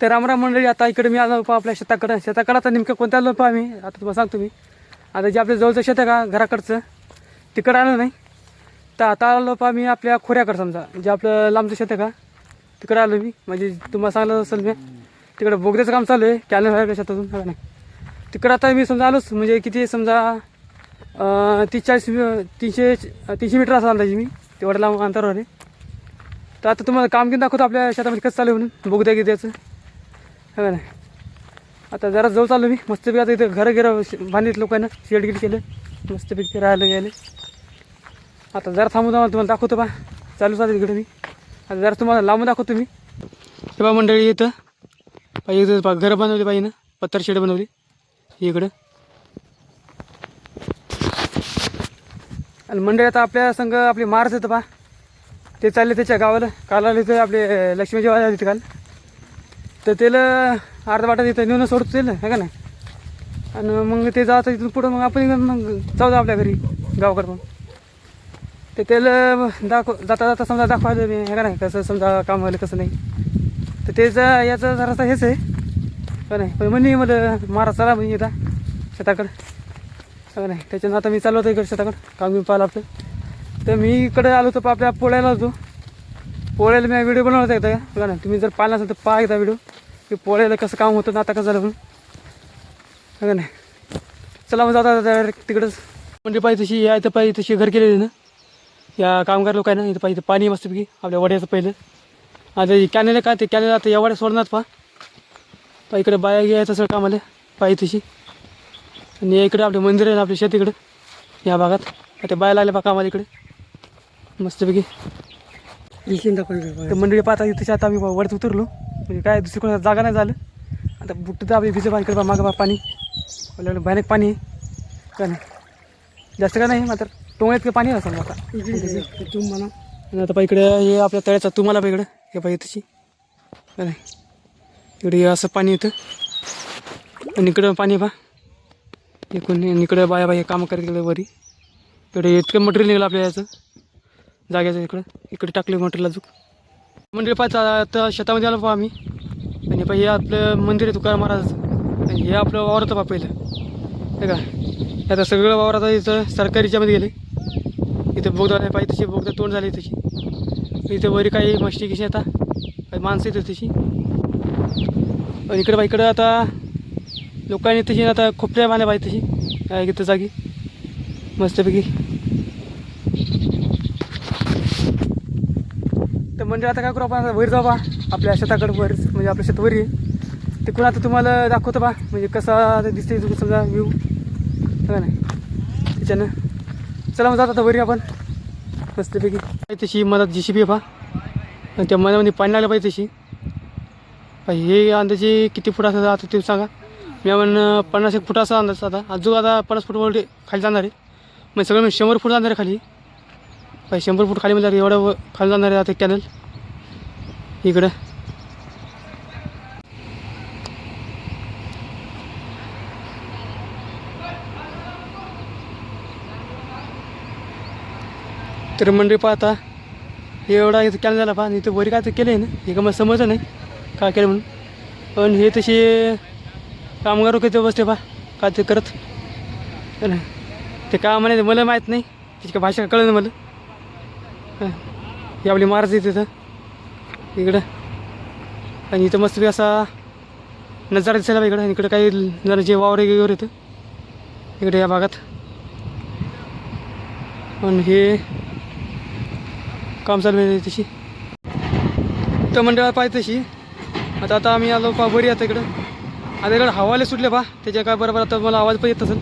तर रामराम मंडळी आता इकडे मी आलो पहा आपल्या शेताकडं. शेताकडं आता नेमकं कोणत्या आलो आम्ही? आता तुम्हाला सांगतो मी. आता जे आपल्या जवळचं शेत आहे का घराकडचं तिकडं आलो नाही. तर आता आलो पहा मी आपल्या खोऱ्याकडं समजा जे आपलं लांबचं शेत आहे का तिकडं आलो मी. म्हणजे तुम्हाला सांगलं असेल मी तिकडं बोगद्याचं काम चालू आहे कॅनल व्हायला शेतातून नाही. तिकडं आता मी समजा आलोच म्हणजे किती समजा तीस चाळीस तीनशे तीनशे मीटर असं अंदाजे मी तेवढ्या लांब अंतरावर आहे. तर आता तुम्हाला काम घेऊन दाखवतो आपल्या शेतामध्ये कसं चालू आहे म्हणून बोगद्या द्या हो का नाही आता जरा जवळ चाललो मी. मस्तपैकी आता इथं घरं गिरं बांधित लोकांना. शेड गिड केलं. मस्तपैकी राहायला गेले. आता जरा थांबून जाऊन तुम्हाला दाखवतो बा. चालू चालू इकडे मी. आता जरा तुम्हाला लांबून दाखवतो मी. हे बा मंडळी इथं. पाहिजे इथं घरं बनवली पाहिजे ना पत्तर शेड बनवली. इकडं. आणि मंडळी आता आपल्या संघ आपली मार्च येतं पा ते चालले त्याच्या गावाला. काल आले ते आपले लक्ष्मीजी आले जेव्हा काल. तर त्याला अर्धा वाटा तिथं नेऊन सोडतो त्याला हे का नाही? आणि मग ते जातं इथून पुढं मग आपण मग जाऊ आपल्या घरी गावाकडं मग तर त्याला दाखव जाता जाता समजा दाखवायला मी हे का नाही? कसं समजा काम व्हायला कसं नाही. तर त्याचं याचं जरासं हेच आहे का नाही? पण म्हणे मला मारा चला म्हणजे येता शेताकडं. का नाही? त्याच्यानं आता मी चालवतो इकडे शेताकडं काम घेऊन पाहिलं आपलं. तर मी इकडे आलो होतो आपल्या पोळ्याला होतो. पोळ्याला मी व्हिडिओ बनवला होता एकदा. बघा ना तुम्ही जर पाहिला असेल तर पहा एकदा व्हिडिओ. की पोळ्याला कसं काम होतं ना आता कसं झालं म्हणून. बघा नाही चला मग जाता डायरेक्ट तिकडंच. म्हणजे पाहिजे तशी या इथं पाहिजे तशी घर केलेली ना. या कामगार लोकांना इथं पाहिजे पाणी मस्तपैकी आपल्या वड्याचं पहिलं. आता कॅनेला काय ते कॅनेला आता या वड्या सोडणार पहा. पहा इकडे बाया घ्यायचं सगळं कामाला पाहिजे तशी. आणि इकडे आपले मंदिर आहे ना आपल्या शेतीकडं या भागात. आता बाया लागल्या पहा कामाला इकडे. मस्तपैकी. तर मंडळी पाहता तशी आता आम्ही वरती उतरलो. म्हणजे काय दुसरी कोणा जागा नाही झालं. आता बुट्ट तर आपली भिजे बा मागं बा पाणी. आपल्याकडे भयानक पाणी आहे. का नाही? जास्त का नाही मात्र टोंगळ्यात काही पाणी असेल आता. आणि आता पहा इकडे हे आपल्या तळ्याचा तुम्हाला बा इकडं. हे पाहिजे तशी का नाही? इकडे असं पाणी येतं आणि इकडं पाणी पहा. इकडून आणि इकडं बाया बाया कामं करत गेलं वरी. इकडे इतकं मटेरियल निघालं आपल्या याचं. जाग्याचं इकडं. इकडे टाकले मटेरियल अजून. मंदिर पाहता आता शेतामध्ये आलो पहा आम्ही. आणि पहा हे आपलं मंदिर आहे तुकाराम महाराजाचं. आणि हे आपलं वावर होतं पहा पहिलं. हे का हे आता सगळं वावर आता इथं सरकारीच्यामध्ये गेले इथं बोगदा नाही पाहिजे तशी बोगदा तोंड झाली तशी. इथं वरी काही मस्ती कशी आता. काही माणसं येतात तशी. आणि इकडं बा इकडं आता लोकांनी तशी आता खोपल्या बांधल्या पाहिजे तशी. काय इथं जागी? मस्तपैकी. म्हणजे आता काय करू आपण? आता वर जाऊ बा. आपल्या शेताकडं वर म्हणजे आपल्या शेत वरी. ते तिकडून आता तुम्हाला दाखवतो बा. म्हणजे कसा आता दिसते समजा व्ह्यू का नाही? त्याच्यानं. चला मग जात आता वरी आपण. मस्तपैकी. तशी मधात जी सी बी आहे आणि त्या मनामध्ये पाणी लागलं पाहिजे तशी. हे अंदाजे किती फूट असं आता ते सांगा. मी आपण पन्नास एक फूट असा अंदाज आता. अजून आता पन्नास फूट वर खाली जाणार आहे. मग सगळं मी शंभर फूट जाणार आहे खाली. पाहिजे शंभर फूट खाली म्हणजे एवढं खाली जाणार आहे आता कॅनल इकडं. तर मंडळी पाहता हे एवढा इथं कॅनल झाला पहा इथं वरी काय तर केलं आहे ना हे का मला समजलं नाही काय केलं म्हणून. पण हे तसे कामगार किती बसते पहा काय ते करत. ते का म्हणायचं मला माहीत नाही तिची काय भाषा कळलं मला. हं. आपली महाराज येते तिथं इकडं. आणि इथं मस्त असा नजारा दिसायला इकडं. आणि इकडं काही जरा जे वावर वगैरे येतं इकडे या भागात. पण हे काम चालू आहे तशी. तर मंडळात पाहिजे तशी. आता आता आम्ही आलो पा बरी आता इकडं. आता इकडं हवाले सुटले पा त्याच्या काय बरोबर आता मला आवाज पण येत असेल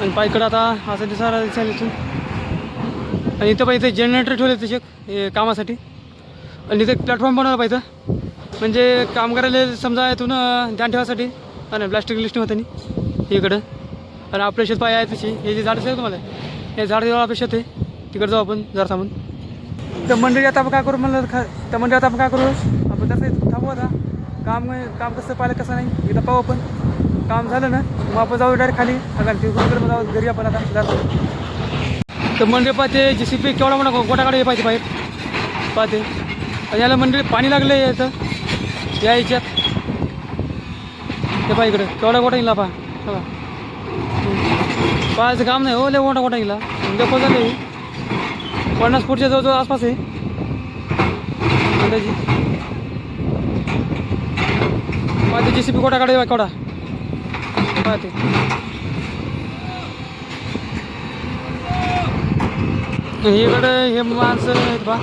आणि पा इकडं आता असं दिसायला दिसायला इथून आणि इथं पाहिजे जनरेटर ठेवले तसे कामासाठी. आणि इथे प्लॅटफॉर्म बनवला पाहिजे. म्हणजे कामगाराला समजा इथून ध्यान ठेवासाठी. आणि प्लास्टिक लिस्टिंग होतं नाही इकडं. आणि आपल्या शेत पाय आहे तशी. हे जे झाड आहे तुम्हाला हे झाड जेव्हा आपल्या शेत आहे. तिकडे जाऊ आपण जर थांबून. तर मंडळी आता आपण काय करू म्हणलं खा तर मंडळी आता आपण काय करू? आपण तसं थांबू आता. काम काम कसं पाहिलं कसं नाही इथं पाहू आपण. काम झालं ना मग आपण जाऊ डायरेक्ट खाली. अगं तिकडे जाऊ घरी आपण आता जातो तर मंडळी पाहते जे सी पी केवढा म्हणा गोटा पाहिजे बाहेर. पाहते. आणि याला मंडळी पाणी लागलं आहे इथं. या याच्यात. ते पहा इकडे. केवढा गोटा गेला पहा पाहायचं काम नाही हो लय मोठा गोटा गेला डेपो म्हणजे झाले पन्नास फूटच्या जवळजवळ आसपास आहे. अंदाजी. पाहते जी सी पी कोटा काढा केवढा पाहते इकडे हे माणसं आहेत बा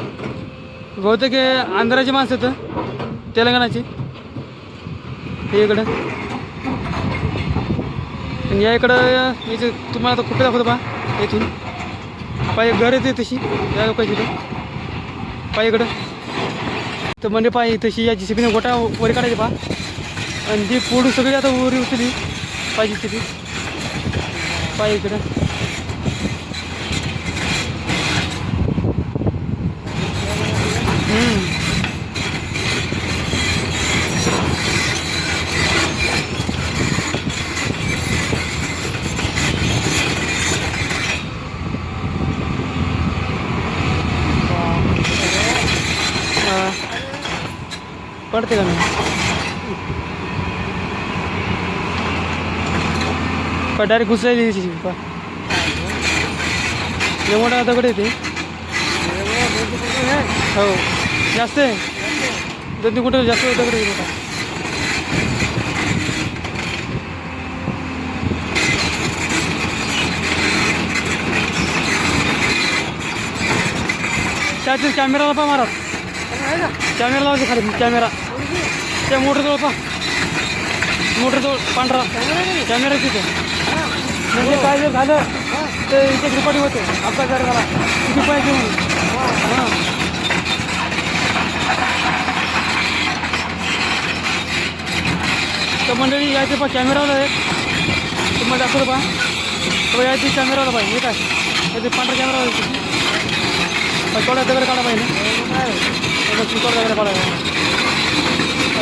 बहुतेक हे आंध्राची माणसं आहेत तेलंगणाची. हे इकडं. आणि या इकडं इथे तुम्हाला आता कुठे दाखवतो पहा इथून. पाय घर येते तशी या लोकांची पाय इकडं. तर म्हणजे पाय तशी या जी गोटा वर काढायची पहा. आणि ती पूड सगळी आता उरी उचली पाहिजे तिथे सी पाय इकडं हम्म. हा. पडते का नाही? पण डायरेक्ट घुसायली त्याची पा. मोठा दगड येते हो. जास्त आहे? दोन तीन कुठे जास्त दगड आहे मोठा त्यातील कॅमेराला पा मारा. कॅमेरा लावायचे खाली कॅमेरा त्या मोटरजवळ पा. मोटरजवळ पांढरा. कॅमेरा तिथे म्हणजे काय जर झालं तर इथे रिपोर्टिंग होते. अपघात जर झाला. किती पाहिजे म्हणून हां. तर मंडळी यायचे पा कॅमेरावाला आहे. तुम्हाला दाखवलं पा तो यायची कॅमेरावाला पाहिजे. हे काय? याचे पांढरा कॅमेरा थोडा दगड काढा पाहिजे. ना थोडा दगड काढा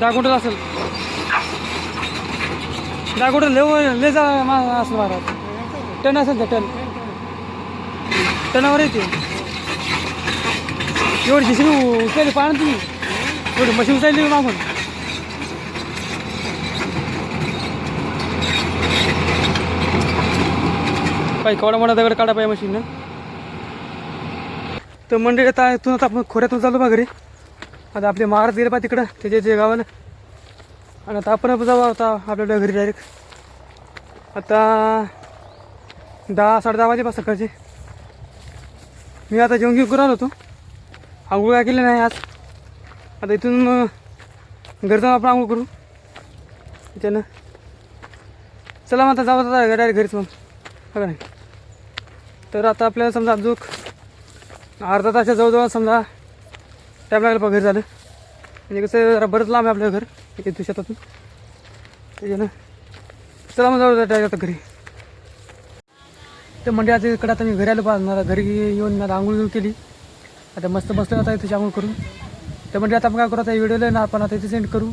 दहा कुठं असेल. दहा कुठं लेव ले जा मा असेल महाराज. टन असेल तर टन. टनावर येते. एवढी जिसरी उचलली पाहा ना तुम्ही. एवढी मशीन उचलली मागून. पाहिजे केवढा मोठा दगड काढा पाहिजे मशीन तर मंडळी आता इथून आता आपण खोऱ्यातून चालू बा घरी आता आपले महाराज गेले पा तिकडं त्याच्या ते गावानं. आणि आता आपण जाऊ आता आपल्या घरी डायरेक्ट आता दहा साडे दहा वाजेपास सकाळचे. मी आता जेवण घेऊन करून आलो होतो. आंघोळ काय केली नाही आज. आता इथून घरी जाऊन आपण आंघोळ करू. त्याच्यानं चला मग आता जाऊ आता डायरेक्ट घरीच मग. बघा नाही तर आता आपल्याला समजा अजूक अर्धा तासच्या जवळजवळ समजा टाईम लागला पा घर झालं. म्हणजे कसं जरा बरंच लांब आहे आपलं घर एक एक शेतातून त्याच्यानं चला मग जाऊ डायरेक्ट आता घरी. तर म्हणजे आता इकडं आता मी घरी आलो पा मला घरी येऊन मी आता आंघोळ घेऊन केली. आता मस्त बसलो आता इथे आंघोळ करून. तर म्हणजे आता आपण काय करू आता व्हिडिओला ना आपण आता इथे सेंड करू.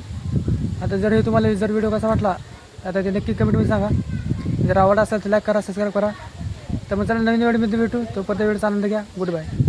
आता जर हे तुम्हाला जर व्हिडिओ कसा वाटला आता ते नक्की कमेंटमध्ये सांगा. जर आवड असेल तर लाईक करा सबस्क्राईब करा. तर मग चला नवीन व्हिडिओमध्ये भेटू. तो तोपर्यंत वेळेचा आनंद घ्या. Good bye